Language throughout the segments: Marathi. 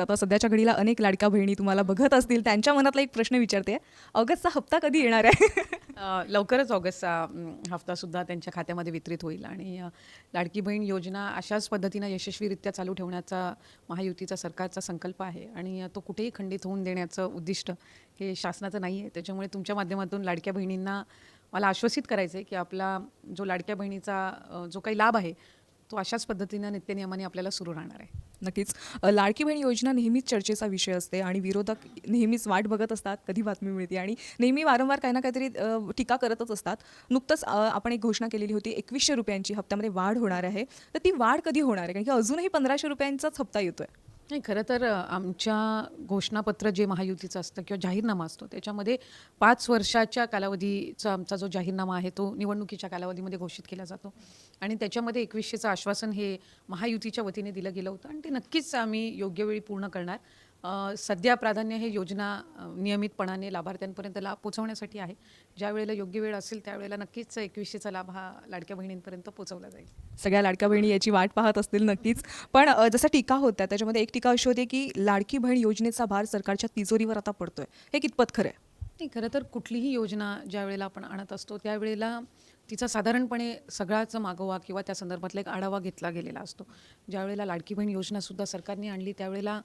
आता सध्याच्या घडीला अनेक लाडक्या बहिणी तुम्हाला बघत असतील त्यांच्या मनातला एक प्रश्न विचारते. ऑगस्टचा हप्ता कधी येणार आहे? लवकरच ऑगस्टचा अम, हफ्तासुद्धा त्यांच्या खात्यामध्ये वितरित होईल आणि लाडकी बहीण योजना अशाच पद्धतीनं यशस्वीरित्या चालू ठेवण्याचा महायुतीचा सरकारचा संकल्प आहे आणि तो कुठेही खंडित होऊन देण्याचं उद्दिष्ट हे शासनाचं नाही आहे. त्याच्यामुळे तुमच्या माध्यमातून लाडक्या बहिणींना मला आश्वसित करायचं आहे की आपला जो लाडक्या बहिणीचा जो काही लाभ आहे तो अशाच पद्धतीनं नित्यनियमाने आपल्याला सुरू राहणार आहे. नक्कीच. लाडकी बहीण योजना नेहमीच चर्चेचा विषय असते आणि विरोधक नेहमीच वाट बघत असतात कधी बातमी मिळते आणि नेहमी वारंवार काही ना काहीतरी टीका करतच असतात. नुकतंच आपण एक घोषणा केलेली होती एकवीसशे रुपयांची हप्त्यामध्ये वाढ होणार आहे. तर ती वाढ कधी होणार आहे? कारण की अजूनही पंधराशे रुपयांचाच हप्ता येतोय. नाही खरं तर आमच्या घोषणापत्र जे महायुतीचं असतं किंवा जाहीरनामा असतो त्याच्यामध्ये पाच वर्षाच्या कालावधीचा आमचा जो जाहीरनामा आहे तो निवडणुकीच्या कालावधीमध्ये घोषित केला जातो. आणि त्याच्यामध्ये एकवीसशेचं आश्वासन हे महायुतीच्या वतीने दिलं गेलं होतं आणि ते नक्कीच आम्ही योग्य वेळी पूर्ण करणार. सध्या प्राधान्य हे योजना नियमितपणाने लाभार्थ्यांपर्यंत लाभ पोहोचवण्यासाठी आहे. ज्या वेळेला योग्य वेळ असेल त्यावेळेला नक्कीच एकवीसशेचा लाभ हा लाडक्या बहिणींपर्यंत पोहोचवला जाईल. सगळ्या लाडक्या बहिणी याची वाट पाहत असतील नक्कीच. पण जसं टीका होत्या त्याच्यामध्ये एक टीका अशी होती की लाडकी बहीण योजनेचा भार सरकारच्या तिजोरीवर आता पडतोय. हे कितपत खरं आहे? नाही खरं तर कुठलीही योजना ज्या वेळेला आपण आणत असतो त्यावेळेला तिचा साधारणपणे सगळाच मागोवा किंवा त्या संदर्भातला एक आढावा घेतला गेलेला असतो. ज्यावेळेला लाडकी बहीण योजनासुद्धा सरकारने आणली त्यावेळेला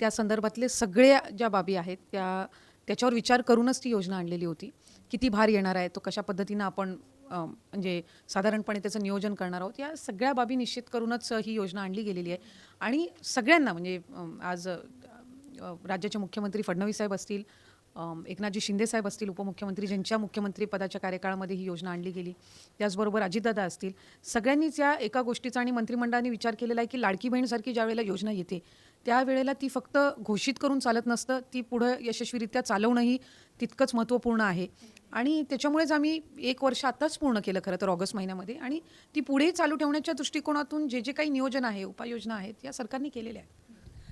त्या संदर्भातले सगळ्या ज्या बाबी आहेत त्या त्याच्यावर विचार करूनच ती योजना आणलेली होती. किती भार येणार आहे तो कशा पद्धतीनं आपण म्हणजे साधारणपणे त्याचं नियोजन करणार आहोत या सगळ्या बाबी निश्चित करूनच ही योजना आणली गेलेली आहे. आणि सगळ्यांना म्हणजे आज राज्याचे मुख्यमंत्री फडणवीस साहेब असतील एकनाथजी शिंदेसाहेब असतील उपमुख्यमंत्री ज्यांच्या मुख्यमंत्री पदाच्या कार्यकाळामध्ये ही योजना आणली गेली त्याचबरोबर अजितदादा असतील सगळ्यांनीच या एका गोष्टीचा आणि मंत्रिमंडळाने विचार केलेला आहे की लाडकी बहीणसारखी ज्या वेळेला योजना येते त्यावेळेला ती फक्त घोषित करून चालत नसतं ती पुढं यशस्वीरित्या चालवणंही तितकंच महत्त्वपूर्ण आहे. आणि त्याच्यामुळेच आम्ही एक वर्ष आत्ताच पूर्ण केलं खरं तर ऑगस्ट महिन्यामध्ये आणि ती पुढे चालू ठेवण्याच्या दृष्टिकोनातून जे जे काही नियोजन आहे उपाययोजना आहेत या सरकारने केलेल्या आहेत.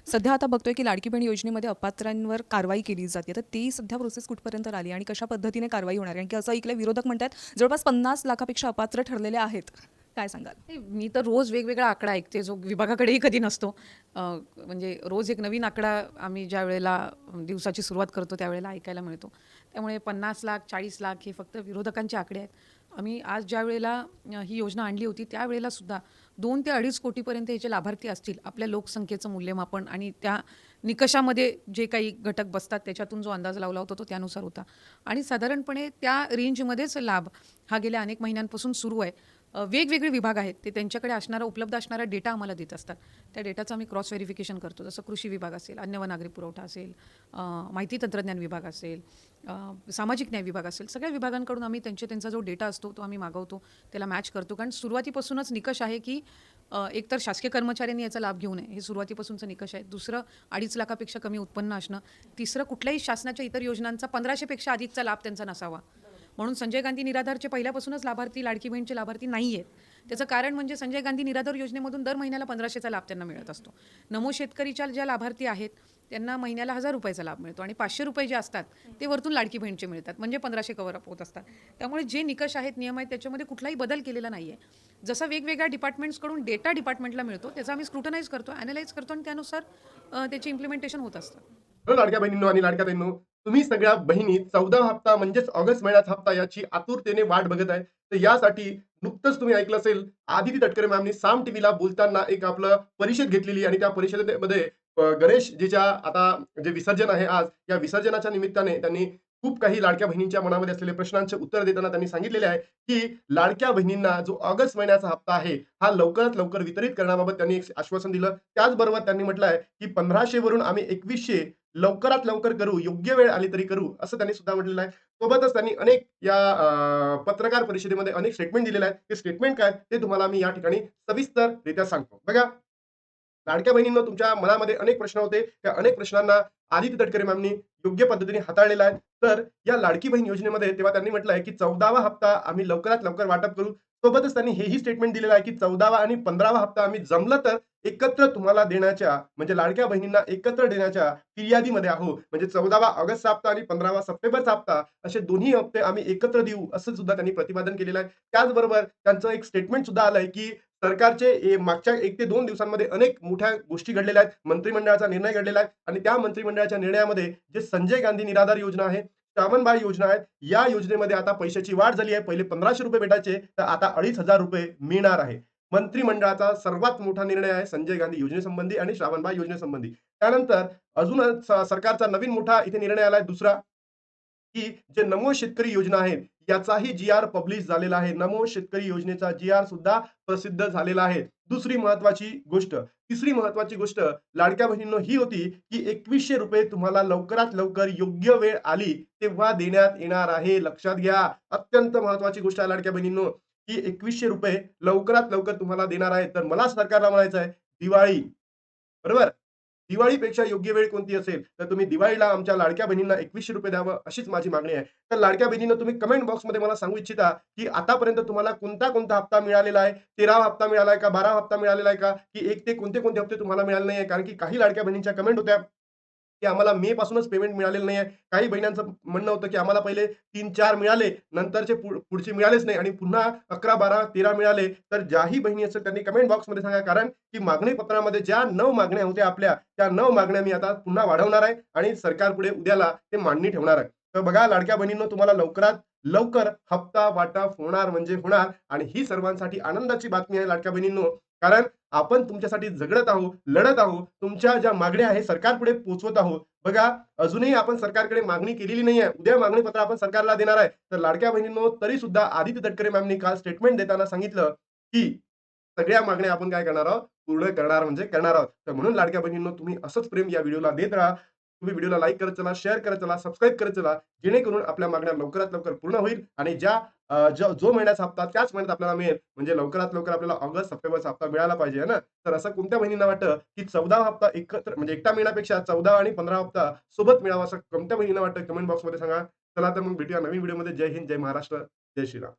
सध्या आता बघतोय की लाडकी बहीण योजनेमध्ये अपात्रांवर कारवाई केली जाते. तर ती सध्या प्रोसेस कुठपर्यंत आली आणि कशा पद्धतीने कारवाई होणार कारण की असं ऐकलं विरोधक म्हणतात जवळपास पन्नास लाखापेक्षा अपात्र ठरलेले आहेत. काय सांगाल? मी तर रोज वेगवेगळा आकडा ऐकते जो विभागाकडेही कधी नसतो. म्हणजे रोज एक नवीन आकडा आम्ही ज्या वेळेला दिवसाची सुरुवात करतो त्यावेळेला ऐकायला मिळतो. त्यामुळे पन्नास लाख चाळीस लाख हे फक्त विरोधकांचे आकडे आहेत. आम्ही आज ज्या वेळेला ही योजना आणली होती त्यावेळेला सुद्धा दोन ते अडीच कोटीपर्यंत याचे लाभार्थी असतील आपल्या लोकसंख्येचं मूल्यमापन आणि त्या निकषामध्ये जे काही घटक बसतात त्याच्यातून जो अंदाज लावला होता तो त्यानुसार होता. आणि साधारणपणे त्या रेंजमध्येच लाभ हा गेल्या अनेक महिन्यांपासून सुरू आहे. वेगवेगळे विभाग आहेत ते त्यांच्याकडे असणारा उपलब्ध असणारा डेटा आम्हाला देत असतात. त्या डेटाचं आम्ही क्रॉस व्हेरिफिकेशन करतो. जसं कृषी विभाग असेल अन्न व नागरी पुरवठा असेल माहिती तंत्रज्ञान विभाग असेल सामाजिक न्याय विभाग असेल सगळ्या विभागांकडून आम्ही त्यांचे त्यांचा जो डेटा असतो तो आम्ही मागवतो त्याला मॅच करतो. कारण सुरुवातीपासूनच निकष आहे की एकतर शासकीय कर्मचाऱ्यांनी याचा लाभ घेऊ नये हे सुरुवातीपासूनचं निकष आहे. दुसरं अडीच लाखापेक्षा कमी उत्पन्न असणं तिसरं कुठल्याही शासनाच्या इतर योजनांचा पंधराशेपेक्षा अधिकचा लाभ त्यांचा नसावा. म्हणून संजय गांधी निराधारचे पहिल्यापासूनच लाभार्थी लाडकी बहीणचे लाभार्थी नाही आहेत त्याचं कारण म्हणजे संजय गांधी निराधार योजनेमधून दर महिन्याला पंधराशेचा लाभ त्यांना मिळत असतो. नमो शेतकरीच्या ज्या लाभार्थी आहेत त्यांना महिन्याला हजार रुपयाचा लाभ मिळतो आणि पाचशे रुपये जे असतात ते वरतून लाडकी बहीणचे मिळतात. म्हणजे पंधराशे कवर अप होत असतात. त्यामुळे जे निकष आहेत नियम आहेत त्याच्यामध्ये कुठलाही बदल केलेला नाही आहे जसं वेगवेगळ्या डिपार्टमेंट्सकडून डेटा डिपार्टमेंटला मिळतो त्याचा आम्ही स्क्रुटनाइज करतो ॲनालाइज करतो आणि त्यानुसार त्याचे इम्प्लिमेंटेशन होत असतं. लाडक्या बहिणींनो आणि लाडक्या बहिणींनो तुम्ही सगळ्या बहिणी चौदा हप्ता म्हणजेच ऑगस्ट महिन्याचा हप्ता याची आतुरतेने वाट बघत आहे. तर यासाठी नुकतंच तुम्ही ऐकलं असेल आदिती तटकरे मॅमनी साम टीव्हीला बोलताना एक आपलं परिषद घेतलेली आणि त्या परिषदेमध्ये गणेश जीच्या आता जे विसर्जन आहे आज या विसर्जनाच्या निमित्ताने त्यांनी खूप काही लाडक्या बहिणींच्या मनामध्ये असलेले प्रश्नांचे उत्तर देताना त्यांनी सांगितलेले आहे की लाडक्या बहिणींना जो ऑगस्ट महिन्याचा हप्ता आहे हा लवकरात लवकर वितरित करण्याबाबत त्यांनी एक आश्वासन दिलं. त्याचबरोबर त्यांनी म्हटलं आहे की पंधराशे वरून आम्ही एकवीसशे लवकरात लवकर करू योग्य वेळ आली तरी करू असं त्यांनी सुद्धा म्हटलेलं आहे. सोबतच त्यांनी अनेक या पत्रकार परिषदेमध्ये अनेक स्टेटमेंट दिलेले आहेत. ते स्टेटमेंट काय? ते तुम्हाला मी या ठिकाणी सविस्तर रित्या सांगतो. बघा लाडक्या बहिणींना तुमच्या मनामध्ये अनेक प्रश्न होते. त्या अनेक प्रश्नांना आदित्य तटकरे मॅमनी योग्य पद्धतीने हाताळलेला आहे. तर या लाडकी बहीण योजनेमध्ये तेव्हा त्यांनी म्हटलं आहे की चौदावा हप्ता आम्ही लवकरात लवकर वाटप करू. सोबतच त्यांनी हेही स्टेटमेंट दिलेलं आहे की चौदावा आणि पंधरावा हप्ता आम्ही जमलं तर एकत्र तुम्हाला देण्याच्या म्हणजे लाडक्या बहिणींना एकत्र देण्याच्या फिर्यादीमध्ये आहो. म्हणजे चौदावा ऑगस्ट हप्ता आणि पंधरावा सप्टेंबरचा हप्ता असे दोन्ही हप्ते आम्ही एकत्र देऊ असं सुद्धा त्यांनी प्रतिपादन केलेलं आहे. त्याचबरोबर त्यांचं एक स्टेटमेंट सुद्धा आलंय की सरकारचे मागच्या एक ते दोन दिवसांमध्ये अनेक मोठ्या गोष्टी घडलेल्या आहेत. मंत्रिमंडळाचा निर्णय घडलेला आहे. आणि त्या मंत्रिमंडळाच्या निर्णयामध्ये जे संजय गांधी निराधार योजना आहे श्रावणबाई योजना आहे या योजनेमध्ये आता पैशाची वाढ झाली आहे. पहिले पंधराशे रुपये भेटायचे तर आता अडीच हजार रुपये मिळणार आहे. मंत्रिमंडळाचा सर्वात मोठा निर्णय आहे संजय गांधी योजनेसंबंधी आणि श्रावणबाई योजनेसंबंधी. त्यानंतर अजून सरकारचा नवीन मोठा इथे निर्णय आलाय दुसरा की जे नमो शेतकरी योजना आहे याचाही जी आर पब्लिश झालेला आहे. नमो शेतकरी योजनेचा जी आर सुद्धा प्रसिद्ध झालेला आहे. दुसरी महत्वाची गोष्ट तिसरी महत्वाची गोष्ट लाडक्या बहिणींनो ही होती की एकवीसशे रुपये तुम्हाला लवकरात लवकर योग्य वेळ आली तेव्हा देण्यात येणार आहे. लक्षात घ्या. अत्यंत महत्वाची गोष्ट आहे लाडक्या बहिणींनो की एकवीसशे रुपये लवकरात लवकर तुम्हाला देणार आहे. तर मला सरकारला म्हणायचं आहे दिवाळी. बरोबर? दिवाळीपेक्षा योग्य वेळ कोणती असेल तर तुम्ही दिवाळीला आमच्या लाडक्या बहिणींना एकवीसशे रुपये द्यावं अशीच माझी मागणी आहे. तर लाडक्या बहिणींना तुम्ही कमेंट बॉक्समध्ये मला सांगू इच्छिता की आतापर्यंत तुम्हाला कोणता कोणता हप्ता मिळालेला आहे तेरावा हप्ता मिळाला आहे का बारा हप्ता मिळालेला आहे का की एक ते कोणते कोणते हप्ते तुम्हाला मिळाले नाही कारण की काही लाडक्या बहिणींच्या कमेंट होत्या. की आम्हाला मे पासूनच पेमेंट मिळालेलं नाही आहे काही बहिणांचं म्हणणं होतं की आम्हाला पहिले तीन चार मिळाले नंतरचे पुढचे मिळालेच नाही आणि पुन्हा अकरा बारा तेरा मिळाले. तर ज्याही बहिणी असेल त्यांनी कमेंट बॉक्समध्ये सांगा. कारण की मागणी पत्रामध्ये ज्या नऊ मागण्या होत्या आपल्या त्या नऊ मागण्या मी आता पुन्हा वाढवणार आहे आणि सरकार पुढे उद्याला ते मांडणी ठेवणार आहे. तर बघा लाडक्या बहिणींनो तुम्हाला लवकरात लवकर हप्ता वाटप होणार म्हणजे होणार आणि ही सर्वांसाठी आनंदाची बातमी आहे लाडक्या बहिणींनो. कारण आपण तुमच्यासाठी झगडत आहोत लढत आहोत तुमच्या ज्या मागण्या आहे सरकारपुढे पोहोचवत आहोत. बघा अजूनही आपण सरकारकडे मागणी केलेली नाही आहे. उद्या मागणी पत्र आपण सरकारला देणार आहे. तर लाडक्या बहिणींनो तरी सुद्धा आदित्य तटकरे मॅमनी काल स्टेटमेंट देताना सांगितलं की सगळ्या मागण्या आपण काय करणार आहोत? पूर्ण करणार म्हणजे करणार आहोत. तर म्हणून लाडक्या बहिणींनो तुम्ही असंच प्रेम या व्हिडिओला देत राहा. तुम्ही व्हिडिओला लाईक करत चला शेअर करत चला सबस्क्राईब करत चला. जेणेकरून आपल्या मागण्या लवकरात लवकर पूर्ण होईल आणि ज्या जो जो महिन्याचा हप्ता त्याच महिन्यात आपल्याला मिळेल. म्हणजे लवकरात लवकर आपल्याला ऑगस्ट सप्टेंबरचा हप्ता मिळाला पाहिजे ना? तर असं कोणत्या बहिणींना वाटतं की चौदा हप्ता एकत्र म्हणजे एकटा महिन्यापेक्षा चौदा आणि पंधरा हप्ता सोबत मिळावा असं कोणत्या बहिणींना वाटतं? कमेंट बॉक्समध्ये सांगा. चला तर मग भेटूया नवीन व्हिडिओमध्ये जय हिंद जय महाराष्ट्र जय श्रीराम.